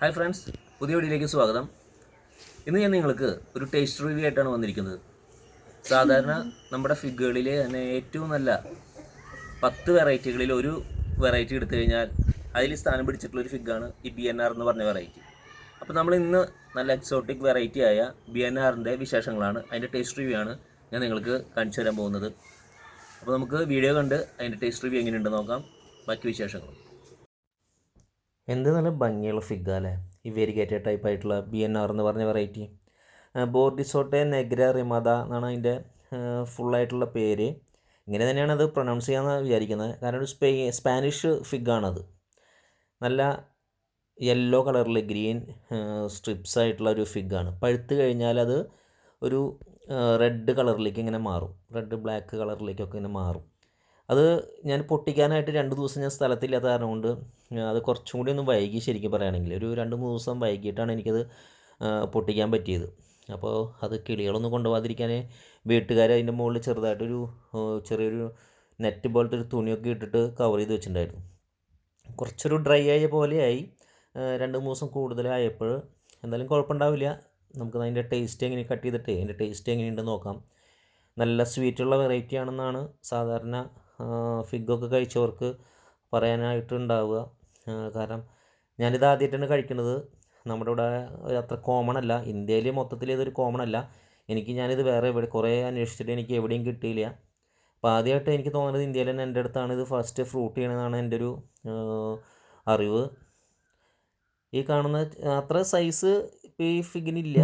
Hi friends പുതിയ വീഡിയോയിലേക്ക് സ്വാഗതം. ഇന്ന് ഞാൻ നിങ്ങൾക്ക് ഒരു ടേസ്റ്റ് റിവ്യൂ ആയിട്ടാണ് വന്നിരിക്കുന്നത്. സാധാരണ നമ്മുടെ ഫിഗുകളിലെ തന്നെ ഏറ്റവും നല്ല പത്ത് വെറൈറ്റികളിൽ ഒരു വെറൈറ്റി എടുത്തു കഴിഞ്ഞാൽ അതിൽ സ്ഥാനം പിടിച്ചിട്ടുള്ള ഒരു ഫിഗാണ് ഈ ബി എൻ ആർ എന്ന് പറഞ്ഞ വെറൈറ്റി അപ്പോൾ നമ്മൾ ഇന്ന് നല്ല എക്സോട്ടിക് വെറൈറ്റി ആയ ബി എൻ ആറിന്റെ വിശേഷങ്ങളാണ് അതിന്റെ ടേസ്റ്റ് റിവ്യൂ ആണ് ഞാൻ നിങ്ങൾക്ക് കാണിച്ചു തരാൻ പോകുന്നത്. അപ്പോൾ നമുക്ക് വീഡിയോ കണ്ട് അതിന്റെ ടേസ്റ്റ് റിവ്യൂ എങ്ങനെയുണ്ട് നോക്കാം. ബാക്കി വിശേഷങ്ങൾ. എന്ത് നല്ല ഭംഗിയുള്ള ഫിഗ അല്ലേ? ഈ വേരിഗേറ്റഡ് ടൈപ്പ് ആയിട്ടുള്ള ബി എൻ ആർ എന്ന് പറഞ്ഞ വെറൈറ്റി ബോർഡിസോട്ടെ നെഗ്ര റിമദ എന്നാണ് അതിന്റെ ഫുള്ളായിട്ടുള്ള പേര്. ഇങ്ങനെ തന്നെയാണ് അത് പ്രൊനൗൺസ് ചെയ്യാമെന്ന് വിചാരിക്കുന്നത്. കാരണം ഒരു സ്പെ സ്പാനിഷ് ഫിഗാണത് നല്ല യെല്ലോ കളറിൽ ഗ്രീൻ സ്ട്രിപ്സ് ആയിട്ടുള്ള ഒരു ഫിഗാണ് പഴുത്ത് കഴിഞ്ഞാൽ അത് ഒരു റെഡ് കളറിലേക്ക് ഇങ്ങനെ മാറും. റെഡ് ബ്ലാക്ക് കളറിലേക്കൊക്കെ ഇങ്ങനെ മാറും. അത് ഞാൻ പൊട്ടിക്കാനായിട്ട് രണ്ട് ദിവസം ഞാൻ സ്ഥലത്തില്ലാത്ത കാരണം കൊണ്ട് അത് കുറച്ചും കൂടി ഒന്ന് വൈകി ശരിക്കും പറയുകയാണെങ്കിൽ. ഒരു രണ്ട് മൂന്ന് ദിവസം വൈകിട്ടാണ് എനിക്കത് പൊട്ടിക്കാൻ പറ്റിയത്. അപ്പോൾ അത് കിളികളൊന്നും കൊണ്ടുപോകാതിരിക്കാൻ വീട്ടുകാർ അതിന്റെ മുകളിൽ ചെറുതായിട്ടൊരു ചെറിയൊരു നെറ്റ് പോലത്തെ ഒരു തുണിയൊക്കെ ഇട്ടിട്ട് കവർ ചെയ്ത് വെച്ചിട്ടുണ്ടായിരുന്നു. കുറച്ചൊരു ഡ്രൈ ആയ പോലെയായി. രണ്ട് മൂന്ന് ദിവസം കൂടുതലായപ്പോൾ എന്തായാലും കുഴപ്പമുണ്ടാവില്ല. നമുക്ക് അതിന്റെ ടേസ്റ്റ് എങ്ങനെ കട്ട് ചെയ്തിട്ട് അതിന്റെ ടേസ്റ്റ് എങ്ങനെയുണ്ടെന്ന് നോക്കാം. നല്ല സ്വീറ്റുള്ള വെറൈറ്റി ആണെന്നാണ് സാധാരണ ഫിഗൊക്കെ കഴിച്ചവർക്ക് പറയാനായിട്ടുണ്ടാവുക. കാരണം ഞാനിത് ആദ്യമായിട്ടാണ് കഴിക്കുന്നത്. നമ്മുടെ ഇവിടെ അത്ര കോമൺ അല്ല. ഇന്ത്യയിൽ മൊത്തത്തിൽ ഇതൊരു കോമൺ അല്ല. എനിക്ക് ഞാനിത് വേറെ എവിടെ കുറേ അന്വേഷിച്ചിട്ട് എനിക്ക് എവിടെയും കിട്ടിയില്ല. അപ്പോൾ ആദ്യമായിട്ട് എനിക്ക് തോന്നുന്നത് ഇന്ത്യയിൽ തന്നെ എന്റെ അടുത്താണ് ഇത് ഫസ്റ്റ് ഫ്രൂട്ട് ചെയ്യണമെന്നാണ് എന്റെ ഒരു അറിവ്. ഈ കാണുന്ന അത്ര സൈസ് ഈ ഫിഗിനില്ല.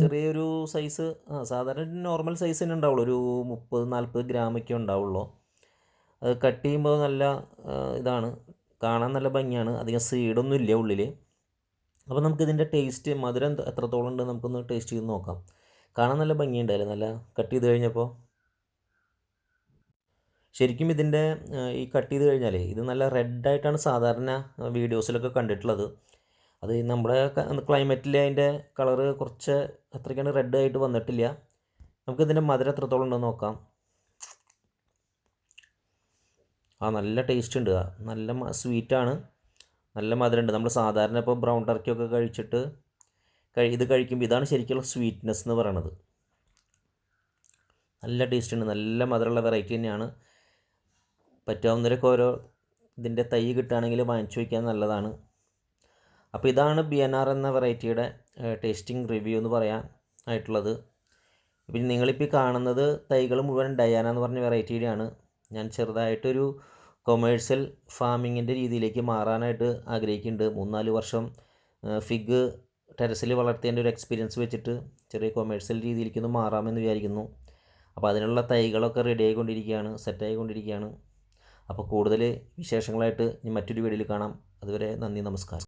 ചെറിയൊരു സൈസ് ആ സാധാരണ നോർമൽ സൈസ് തന്നെ ഉണ്ടാവുള്ളൂ. ഒരു മുപ്പത് നാൽപ്പത് ഗ്രാമൊക്കെ ഉണ്ടാവുള്ളൂ. അത് കട്ട് ചെയ്യുമ്പോൾ നല്ല ഇതാണ്. കാണാൻ നല്ല ഭംഗിയാണ്. അധികം സീഡൊന്നും ഇല്ല ഉള്ളിൽ അപ്പോൾ നമുക്കിതിന്റെ ടേസ്റ്റ് മധുരം എത്രത്തോളം ഉണ്ട് നമുക്കൊന്ന് ടേസ്റ്റ് ചെയ്ത് നോക്കാം. കാണാൻ നല്ല ഭംഗിയുണ്ടായില്ലേ നല്ല കട്ട് ചെയ്ത് കഴിഞ്ഞപ്പോൾ ശരിക്കും ഇതിന്റെ ഈ കട്ട് ചെയ്ത് കഴിഞ്ഞാൽ ഇത് നല്ല റെഡായിട്ടാണ് സാധാരണ വീഡിയോസിലൊക്കെ കണ്ടിട്ടുള്ളത്. അത് നമ്മുടെ ക്ലൈമറ്റിൽ അതിന്റെ കളറ് കുറച്ച് അത്രയ്ക്കാണ് റെഡ് ആയിട്ട് വന്നിട്ടില്ല. നമുക്കിതിന്റെ മധുരം എത്രത്തോളം ഉണ്ടെന്ന് നോക്കാം. ആ നല്ല ടേസ്റ്റ് ഉണ്ട്. നല്ല സ്വീറ്റാണ് നല്ല മധുരമുണ്ട്. നമ്മൾ സാധാരണ ഇപ്പോൾ ബ്രൗൺ ടർക്കിയൊക്കെ കഴിച്ചിട്ട് കഴി ഇത് കഴിക്കുമ്പോൾ ഇതാണ് ശരിക്കുള്ള സ്വീറ്റ്നെസ് എന്ന് പറയണത്. നല്ല ടേസ്റ്റ് ഉണ്ട്. നല്ല മധുരമുള്ള വെറൈറ്റി തന്നെയാണ്. പറ്റാവുന്നവരൊക്കെ ഓരോ ഇതിന്റെ തൈ കിട്ടുകയാണെങ്കിൽ വാങ്ങിച്ചു വയ്ക്കാൻ നല്ലതാണ്. അപ്പോൾ ഇതാണ് ബി എൻ ആർ എന്ന വെറൈറ്റിയുടെ ടേസ്റ്റിംഗ് റിവ്യൂ എന്ന് പറയാൻ ആയിട്ടുള്ളത്. പിന്നെ നിങ്ങളിപ്പോൾ കാണുന്നത് തൈകൾ മുഴുവൻ ഡയാന എന്ന് പറഞ്ഞ വെറൈറ്റിയുടെയാണ് ഞാൻ ചെറുതായിട്ടൊരു കൊമേഴ്സ്യൽ ഫാമിങ്ങിന്റെ രീതിയിലേക്ക് മാറാനായിട്ട് ആഗ്രഹിക്കുന്നുണ്ട്. മൂന്നാൽ വർഷം ഫിഗ് ടെറസിൽ വളർത്തിയതിന്റെ ഒരു എക്സ്പീരിയൻസ് വെച്ചിട്ട് ചെറിയ കൊമേഴ്സ്യൽ രീതിയിലേക്കൊന്ന് മാറാമെന്ന് വിചാരിക്കുന്നു. അപ്പോൾ അതിനുള്ള തൈകളൊക്കെ റെഡി ആയിക്കൊണ്ടിരിക്കുകയാണ് സെറ്റ് ആയിക്കൊണ്ടിരിക്കുകയാണ്. അപ്പോൾ കൂടുതൽ വിശേഷങ്ങളായിട്ട് ഇനി മറ്റൊരു വീഡിയോയിൽ കാണാം. അതുവരെ നന്ദി നമസ്കാരം.